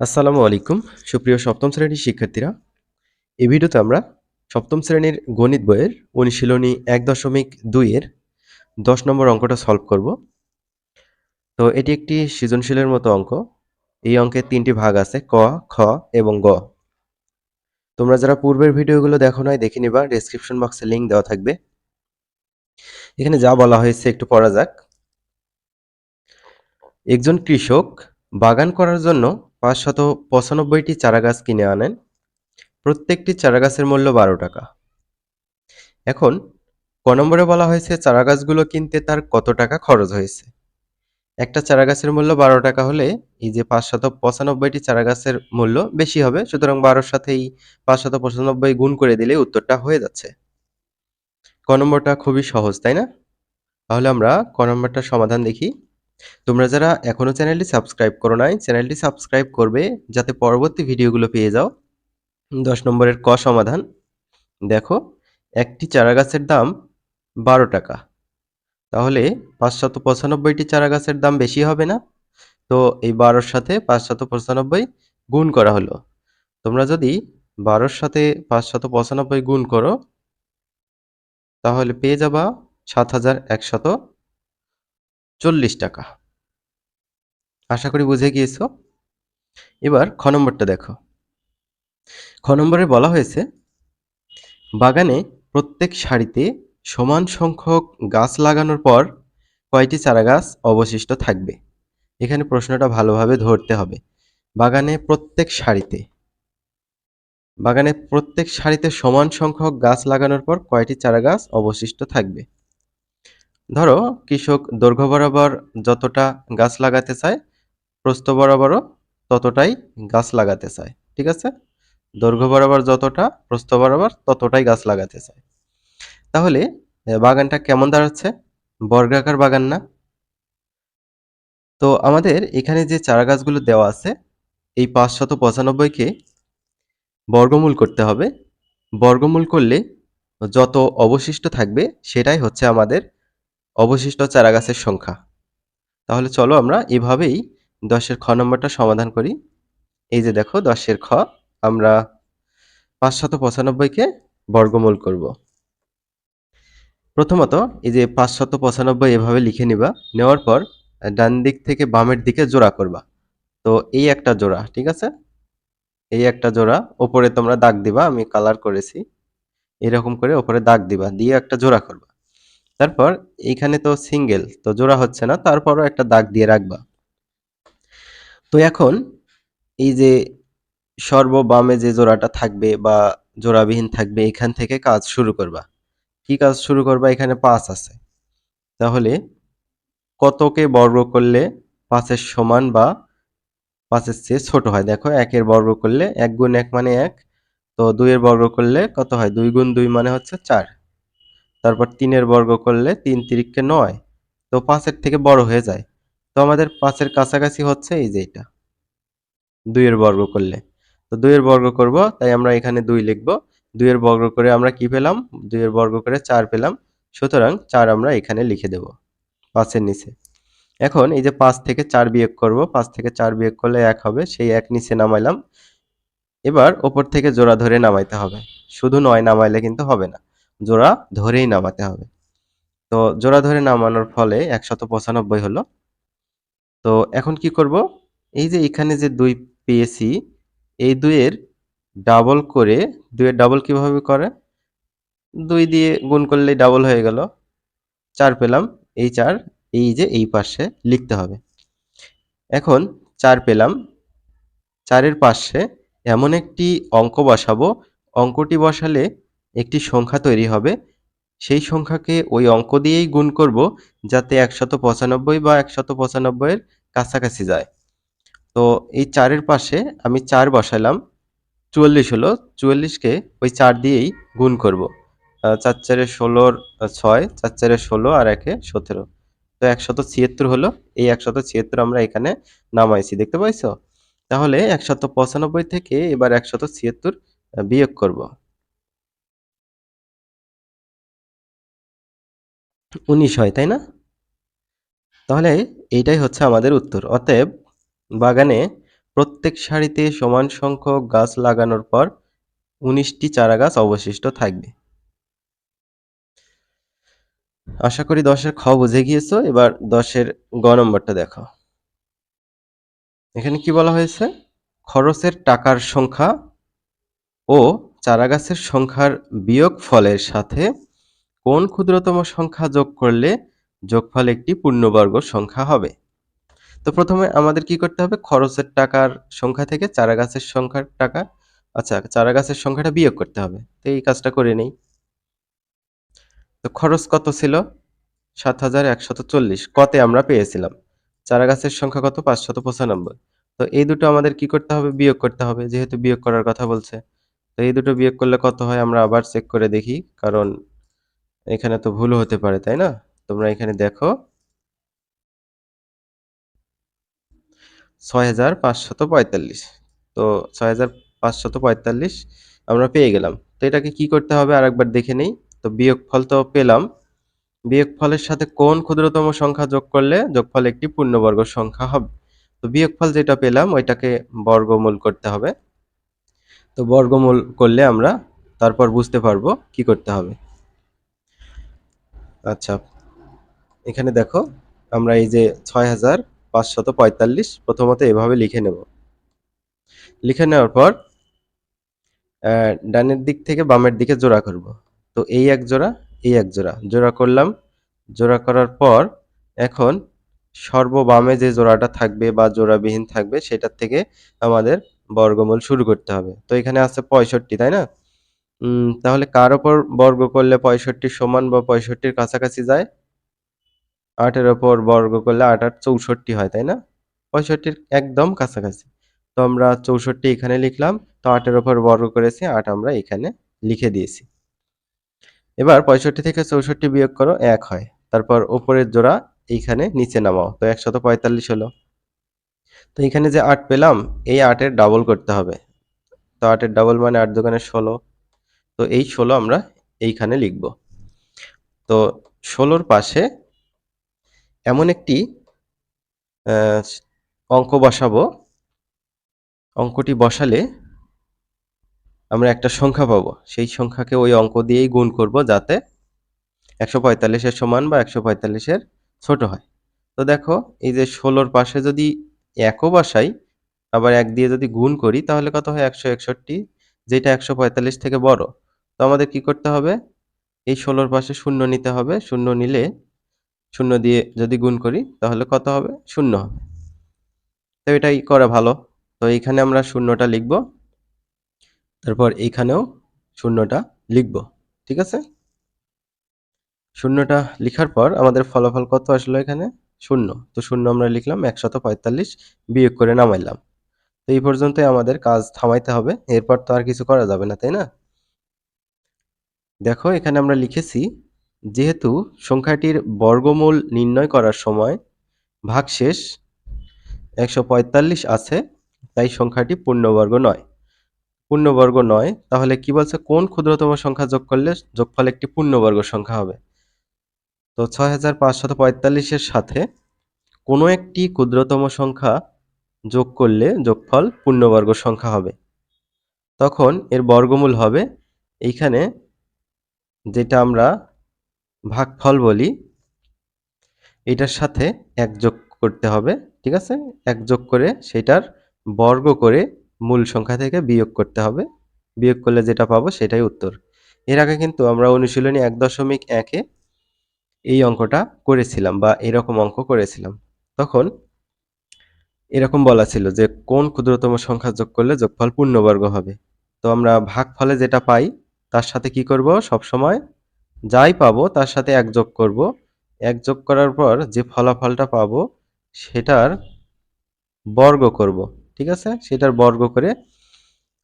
আসসালামু আলাইকুম। সুপ্রিয় সপ্তম শ্রেণির শিক্ষার্থীরা, এই ভিডিওতে আমরা সপ্তম শ্রেণির গণিত বইয়ের অনুশীলনী এক দশমিক দুইয়ের দশ নম্বর অঙ্কটা সলভ করব। তো এটি একটি সৃজনশীলের মতো অঙ্ক। এই অঙ্কের তিনটি ভাগ আছে, ক, খ এবং গ। তোমরা যারা পূর্বের ভিডিওগুলো দেখো নাই, দেখে নিবা ডেসক্রিপশন বক্সে লিঙ্ক দেওয়া থাকবে। এখানে যা বলা হয়েছে একটু পড়া যাক। একজন কৃষক বাগান করার জন্য পাঁচশত পঁচানব্বইটি চারাগাছ কিনে আনেন। প্রত্যেকটি চারাগাছের মূল্য বারো টাকা। এখন, ক নম্বরে বলা হয়েছে, চারাগাছগুলো কিনতে তার কত টাকা খরচ হয়েছে? একটা চারাগাছের মূল্য বারো টাকা হলে এই যে পাঁচশত পঁচানব্বইটি চারাগাছের মূল্য বেশি হবে, সুতরাং বারোর সাথে এই পাঁচশত পঁচানব্বই গুণ করে দিলে উত্তরটা হয়ে যাচ্ছে। ক নম্বরটা খুবই সহজ, তাই না? তাহলে আমরা ক নম্বরটার সমাধান দেখি। তোমরা যারা এখনও চ্যানেলটি সাবস্ক্রাইব করো নাই, চ্যানেলটি সাবস্ক্রাইব করবে যাতে পরবর্তী ভিডিওগুলো পেয়ে যাও। দশ নম্বরের ক সমাধান। দেখো, একটি চারাগাছের দাম বারো টাকা। তাহলে পাঁচশত পঁচানব্বইটি চারাগাছের দাম বেশি হবে না? তো এই বারোর সাথে পাঁচশত পঁচানব্বই গুণ করা হলো। তোমরা যদি বারোর সাথে পাঁচশত পঁচানব্বই গুণ করো, তাহলে পেয়ে যাবা সাত হাজার একশত চল্লিশ টাকা। আশা করি বুঝে গিয়েছ? এবার খ নম্বরটা দেখো। খ নম্বরে বলা হয়েছে, বাগানে প্রত্যেক সারিতে সমান সংখ্যক গাছ লাগানোর পর কয়টি চারা গাছ অবশিষ্ট থাকবে? এখানে প্রশ্নটা ভালোভাবে ধরতে হবে। বাগানে প্রত্যেক সারিতে, বাগানে প্রত্যেক সারিতে সমান সংখ্যক গাছ লাগানোর পর কয়টি চারা গাছ অবশিষ্ট থাকবে? ধরো, কৃষক দৈর্ঘ্য বরাবর যতটা গাছ লাগাতে চায়, প্রস্থ বরাবরও ততটাই গাছ লাগাতে চায়, ঠিক আছে? দৈর্ঘ্য বরাবর যতটা, প্রস্থ বরাবর ততটাই গাছ লাগাতে চায়। তাহলে বাগানটা কেমন দাঁড়াচ্ছে? বর্গাকার বাগান না? তো আমাদের এখানে যে চারা গাছগুলো দেওয়া আছে, এই পাঁচশত পঁচানব্বইকে বর্গমূল করতে হবে। বর্গমূল করলে যত অবশিষ্ট থাকবে, সেটাই হচ্ছে আমাদের অবশিষ্ট চারা গাছের সংখ্যা। তাহলে চলো আমরা এভাবেই দশের খ নম্বরটা সমাধান করি। এই যে দেখো, দশের খ আমরা পাঁচশত পঁচানব্বইকে বর্গমূল করব। প্রথমত এই যে পাঁচশত পঁচানব্বই এভাবে লিখে নিবা, নেওয়ার পর ডান দিক থেকে বামের দিকে জোড়া করবা। তো এই একটা জোড়া, ঠিক আছে? এই একটা জোড়া, ওপরে তোমরা দাগ দিবা, আমি কালার করেছি। এরকম করে ওপরে দাগ দিবা, দিয়ে একটা জোড়া করবা। তারপর এইখানে তো সিঙ্গেল তো জোড়া হচ্ছে না, তারপরও একটা দাগ দিয়ে রাখবা। তো এখন এই যে সর্ববামে যে জোড়াটা থাকবে বা জোড়াবিহীন থাকবে, এখান থেকে কাজ শুরু করবা। কি কাজ শুরু করবা? এখানে পাঁচ আছে। তাহলে কতকে বর্গ করলে পাঁচের সমান বা পাঁচের চেয়ে ছোট হয়? দেখো, একের বর্গ করলে এক গুণ এক মানে এক, তো দুইয়ের বর্গ করলে কত হয়? দুই গুণ দুই মানে হচ্ছে চার। তারপর তিনের বর্গ করলে তিন তিরিককে নয়। তো পাঁচের থেকে বড় হয়ে যায়। তো আমাদের পাঁচের কাছাকাছি হচ্ছে এই যে এটা। দুইয়ের বর্গ করলে। তো দুইয়ের বর্গ করব, তাই আমরা এখানে দুই লিখব। দুইয়ের বর্গ করে আমরা কি পেলাম? দুইয়ের বর্গ করে চার পেলাম। সুতরাং চার আমরা এখানে লিখে দেব পাঁচের নিচে। এখন এই যে পাঁচ থেকে চার বিয়োগ করব, পাঁচ থেকে চার বিয়োগ করলে এক হবে, সেই এক নিচে নামাইলাম। এবার ওপর থেকে জোড়া ধরে নামাইতে হবে। শুধু নয় নামাইলে কিন্তু হবে না। জোড়া ধরেই নামাতে হবে। তো জোড়া ধরে নামানোর ফলে একশত পঁচানব্বই হলো। তো এখন কি করব? এই যে এখানে যে দুই পেয়েছি, এই দুইয়ের ডাবল করে, দুইয়ের ডাবল কীভাবে করে? দুই দিয়ে গুণ করলেই ডাবল হয়ে গেল। চার পেলাম, এই চার, এই যে এই পাশে লিখতে হবে। এখন চার পেলাম, চারের পাশে এমন একটি অঙ্ক বসাবো। অঙ্কটি বসালে একটি সংখ্যা তৈরি হবে। সেই সংখ্যাকে ওই অঙ্ক দিয়েই গুণ করব যাতে একশত পঁচানব্বই বা একশত পঁচানব্বইয়ের কাছাকাছি যায়। তো এই চারের পাশে আমি চার বসালাম, চুয়াল্লিশ হলো, চুয়াল্লিশকে ওই চার দিয়েই গুণ করব। চার চারে ষোলোর ছয়, চার চারে ষোলো আর একে সতেরো। তো একশত ছিয়াত্তর হলো, এই একশত ছিয়াত্তর আমরা এখানে নামাইছি, দেখতে পাইছো? তাহলে একশত পঁচানব্বই থেকে এবার একশত ছিয়াত্তর বিয়োগ করব। উনিশ হয়, তাই না? তাহলে এইটাই হচ্ছে আমাদের উত্তর। অতএব বাগানে প্রত্যেক সারিতে সমান সংখ্যক গাছ লাগানোর পর উনিশটি চারা গাছ অবশিষ্ট থাকবে। আশা করি দশের খ বুঝে গিয়েছো, এবার দশের গ নম্বরটা দেখো। এখানে কি বলা হয়েছে? খরচের টাকার সংখ্যা ও চারাগাছের সংখ্যার বিয়োগ ফলের সাথে কোন ক্ষুদ্রতম সংখ্যা যোগ করলে যোগফল একটি পূর্ণবর্গ সংখ্যা হবে? তো প্রথমে আমাদের কি করতে হবে? খরচের টাকার সংখ্যা থেকে চারাগাছের সংখ্যার টাকা আচ্ছা চারাগাছের সংখ্যাটা বিয়োগ করতে হবে। তো এই কাজটা করে নেই। তো খরচ কত ছিল? সাত হাজার একশত চল্লিশ। কতে আমরা পেয়েছিলাম। চারাগাছের সংখ্যা কত? পাঁচশত পঁচানব্বই। তো এই দুটো আমাদের কি করতে হবে? বিয়োগ করতে হবে, যেহেতু বিয়োগ করার কথা বলছে। তো এই দুটো বিয়োগ করলে কত হয়? আমরা আবার চেক করে দেখি, কারণ এখানে তো ভুল হতে পারে, তাই না? তোমরা এখানে দেখো। ছয় হাজার পাঁচশত পঁয়তাল্লিশ। তো ছয় হাজার পাঁচশত পঁয়তাল্লিশ আমরা পেয়ে গেলাম। তো এটাকে কি করতে হবে? আরেকবার দেখে নেই। তো বিয়োগফল তো পেলাম। বিয়োগফলের সাথে কোন ক্ষুদ্রতম সংখ্যা যোগ করলে যোগফল একটি পূর্ণবর্গ সংখ্যা হবে? তো বিয়োগফল যেটা পেলাম, ওইটাকে বর্গমূল করতে হবে। তো বর্গমূল করলে আমরা তারপর বুঝতে পারব কি করতে হবে। আচ্ছা। এখানে দেখো, আমরা এই যে ছয় হাজার পাঁচশত পঁয়তাল্লিশ প্রথমত এভাবে লিখে নেব। লিখে নেওয়ার পর ডানের দিক থেকে বামের দিকে জোড়া করব। তো এই এক জোড়া, এই এক জোড়া। জোড়া করলাম। জোড়া করার পর এখন সর্ববামে যে জোড়াটা থাকবে বা জোড়াবিহীন থাকবে, সেটার থেকে আমাদের বর্গমূল শুরু করতে হবে। তো এখানে আছে পঁয়ষট্টি, তাই না? তাহলে কার ওপর বর্গ করলে পঁয়ষট্টি সমান বা পঁয়ষট্টির কাছাকাছি যায়? আটের ওপর বর্গ করলে আট আট চৌষট্টি হয়, তাই না? পঁয়ষট্টির একদম কাছাকাছি। তো আমরা চৌষট্টি এখানে লিখলাম, তো আটের ওপর বর্গ করেছি, আট আমরা এখানে লিখে দিয়েছি। এবার পঁয়ষট্টি থেকে চৌষট্টি বিয়োগ করো, এক হয়। তারপর ওপরের জোড়া এইখানে নিচে নামাও, তো একশত পঁয়তাল্লিশ হলো। তো এখানে যে আট পেলাম, এই আটের ডাবল করতে হবে। তো আটের ডাবল মানে আট দোকানে ষোলো। তো এই ষোলো আমরা এইখানে লিখব। তো ষোলোর পাশে এমন একটি অঙ্ক বসাবো। অঙ্কটি বসালে আমরা একটা সংখ্যা পাবো। সেই সংখ্যাকে ওই অঙ্ক দিয়েই গুণ করব যাতে একশো পঁয়তাল্লিশের সমান বা একশো পঁয়তাল্লিশের ছোট হয়। তো দেখো, এই যে ষোলোর পাশে যদি একও বসাই, আবার এক দিয়ে যদি গুণ করি, তাহলে কত হয়? একশো একষট্টি, যেটা একশো পঁয়তাল্লিশ থেকে বড়। তো আমাদের কি করতে হবে? এই ষোলোর পাশে শূন্য নিতে হবে। শূন্য নিলে শূন্য দিয়ে যদি গুণ করি, তাহলে কত হবে? শূন্য হবে। তো এটাই করা ভালো। তো এইখানে আমরা শূন্যটা লিখব। তারপর এইখানেও শূন্যটা লিখব। ঠিক আছে? শূন্যটা লিখার পর আমাদের ফলাফল কত আসলো এখানে? শূন্য। তো শূন্য আমরা লিখলাম একশত পঁয়তাল্লিশ বিয়োগ করে নামাইলাম। তো এই পর্যন্তই আমাদের কাজ থামাইতে হবে। এরপর তো আর কিছু করা যাবে না, তাই না? দেখো, এখানে আমরা লিখেছি, যেহেতু সংখ্যাটির বর্গমূল নির্ণয় করার সময় ভাগশেষ একশো পঁয়তাল্লিশ আছে, তাই সংখ্যাটি পূর্ণবর্গ নয়। পূর্ণবর্গ নয়, তাহলে কি বলছে? কোন ক্ষুদ্রতম সংখ্যা যোগ করলে যোগফল একটি পূর্ণবর্গ সংখ্যা হবে? তো ছয় হাজার পাঁচশত পঁয়তাল্লিশের সাথে কোনো একটি ক্ষুদ্রতম সংখ্যা যোগ করলে যোগফল পূর্ণবর্গ সংখ্যা হবে? তখন এর বর্গমূল হবে, এইখানে যেটা আমরা ভাগফল বলি, এটার সাথে এক যোগ করতে হবে, ঠিক আছে? এক যোগ করে সেটার বর্গ করে মূল সংখ্যা থেকে বিয়োগ করতে হবে। বিয়োগ করলে যেটা পাবো সেটাই উত্তর। এর আগে কিন্তু আমরা অনুশীলনী এক দশমিক একে এই অঙ্কটা করেছিলাম বা এরকম অঙ্ক করেছিলাম। তখন এরকম বলা ছিল যে কোন ক্ষুদ্রতম সংখ্যা যোগ করলে যোগফল পূর্ণবর্গ হবে। তো আমরা ভাগ ফলে যেটা পাই তার সাথে কি করব? সব সময় যাই পাবো, তার সাথে এক যোগ করব। এক যোগ করার পর যে ফলাফলটা পাবো, সেটার বর্গ করব, ঠিক আছে? সেটার বর্গ করে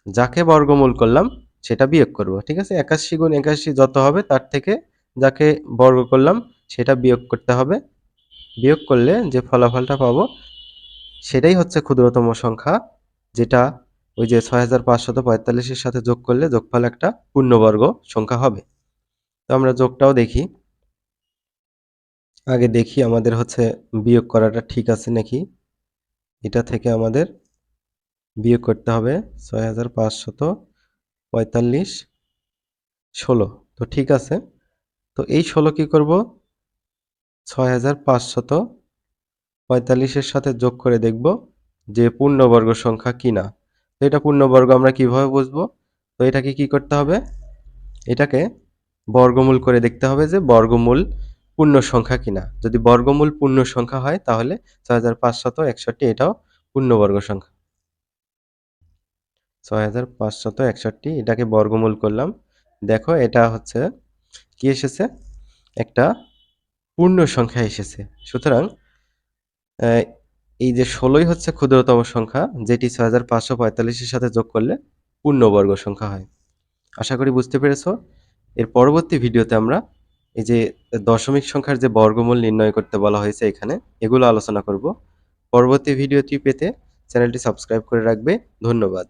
যাকে বর্গমূল করলাম, সেটা বিয়োগ করব, ঠিক আছে? একাশি গুণ একাশি যত হবে, তার থেকে যাকে বর্গ করলাম, সেটা বিয়োগ করতে হবে। বিয়োগ করলে যে ফলাফলটা পাবো, সেটাই হচ্ছে ক্ষুদ্রতম সংখ্যা, যেটা ওই যে ছয় হাজার পাঁচশত পঁয়তাল্লিশের সাথে যোগ করলে যোগফল একটা পূর্ণবর্গ সংখ্যা হবে। তো আমরা যোগটাও দেখি। আগে দেখি আমাদের হচ্ছে বিয়োগ করাটা ঠিক আছে নাকি? এটা থেকে আমাদের বিয়োগ করতে হবে ছয় হাজার পাঁচশত পঁয়তাল্লিশ ষোলো। তো ঠিক আছে। তো এই ষোলো কী করব? ছয় হাজার পঁয়তাল্লিশের সাথে যোগ করে দেখব যে পূর্ণবর্গ সংখ্যা কি না তো এটা পূর্ণবর্গ আমরা কীভাবে বুঝব? তো এটাকে কি করতে হবে? এটাকে বর্গমূল করে দেখতে হবে যে বর্গমূল পূর্ণ সংখ্যা কিনা। যদি বর্গমূল পূর্ণ সংখ্যা হয়, তাহলে ছয় হাজার পাঁচশত একষট্টি, এটাও পূর্ণবর্গ সংখ্যা। ছয় হাজার পাঁচশত একষট্টি, এটাকে বর্গমূল করলাম। দেখো, এটা হচ্ছে কি এসেছে? একটা পূর্ণ সংখ্যা এসেছে। সুতরাং এই যে ষোলোই হচ্ছে ক্ষুদ্রতম সংখ্যা, যেটি ছয় হাজার পাঁচশো পঁয়তাল্লিশের সাথে যোগ করলে পূর্ণবর্গ সংখ্যা হয়। আশা করি বুঝতে পেরেছ? এর পরবর্তী ভিডিওতে আমরা এই যে দশমিক সংখ্যার যে বর্গমূল নির্ণয় করতে বলা হয়েছে এখানে, এগুলো আলোচনা করব। পরবর্তী ভিডিওটি পেতে চ্যানেলটি সাবস্ক্রাইব করে রাখবে। ধন্যবাদ।